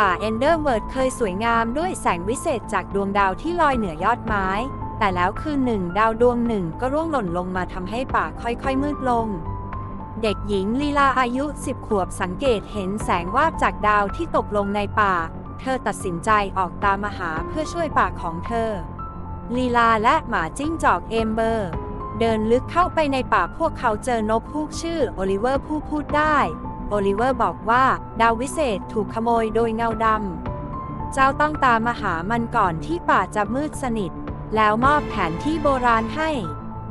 ป่าเอนเดอร์เวิร์ดเคยสวยงามด้วยแสงวิเศษจากดวงดาวที่ลอยเหนือยอดไม้ แต่แล้วคืนหนึ่งดาวดวงหนึ่งก็ร่วงหล่นลงมาทำให้ป่าค่อยๆมืดลง เด็กหญิงลีลาอายุ 10 ขวบสังเกตเห็นแสงวาบจากดาวที่ตกลงในป่า เธอตัดสินใจออกตามมาหาเพื่อช่วยป่าของเธอ ลีลาและหมาจิ้งจอกเอมเบอร์เดินลึกเข้าไปในป่าพวกเขาเจอนกฮูกชื่อโอลิเวอร์ผู้พูดได้ โอลิเวอร์บอกว่า ดาววิเศษถูกขโมยโดยเงาดำ เจ้าต้องตามมาหามันก่อนที่ป่าจะมืดสนิท แล้วมอบแผนที่โบราณให้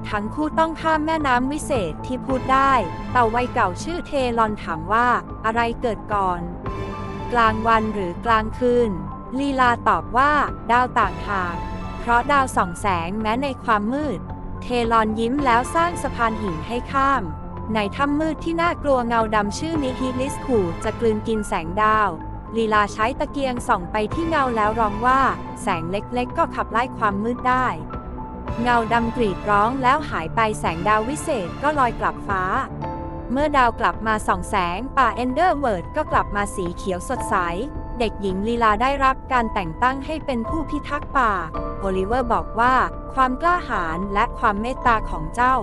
ทั้งคู่ต้องข้ามแม่น้ำวิเศษที่พูดได้ เต่าวัยเก่าชื่อเทลอนถามว่า อะไรเกิดก่อน กลางวันหรือกลางคืน ลีลาตอบว่า ดาวต่างหาก เพราะดาวส่องแสงแม้ในความมืด เทลอนยิ้มแล้วสร้างสะพานหินให้ข้าม ในถ้ำมืดที่น่ากลัวเงาดำชื่อนิฮิลิสขู่จะกลืนกินแสงดาว ลีลาใช้ตะเกียงส่องไปที่เงาแล้วร้องว่า แสงเล็กๆ ก็ขับไล่ความมืดได้ เงาดำกรีดร้องแล้วหายไปแสงดาววิเศษก็ลอยกลับฟ้า เมื่อดาวกลับมาส่องแสงป่าเอนเดอร์เวิร์ดก็กลับมาสีเขียวสดใส เด็กหญิงลีลาได้รับการแต่งตั้งให้เป็นผู้พิทักษ์ป่า โอลิเวอร์บอกว่า ความกล้าหาญและความเมตตาของเจ้า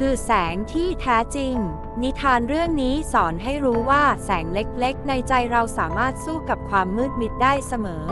คือแสงที่แท้จริง นิทานเรื่องนี้สอนให้รู้ว่าแสงเล็กๆ ในใจเราสามารถสู้กับความมืดมิดได้เสมอ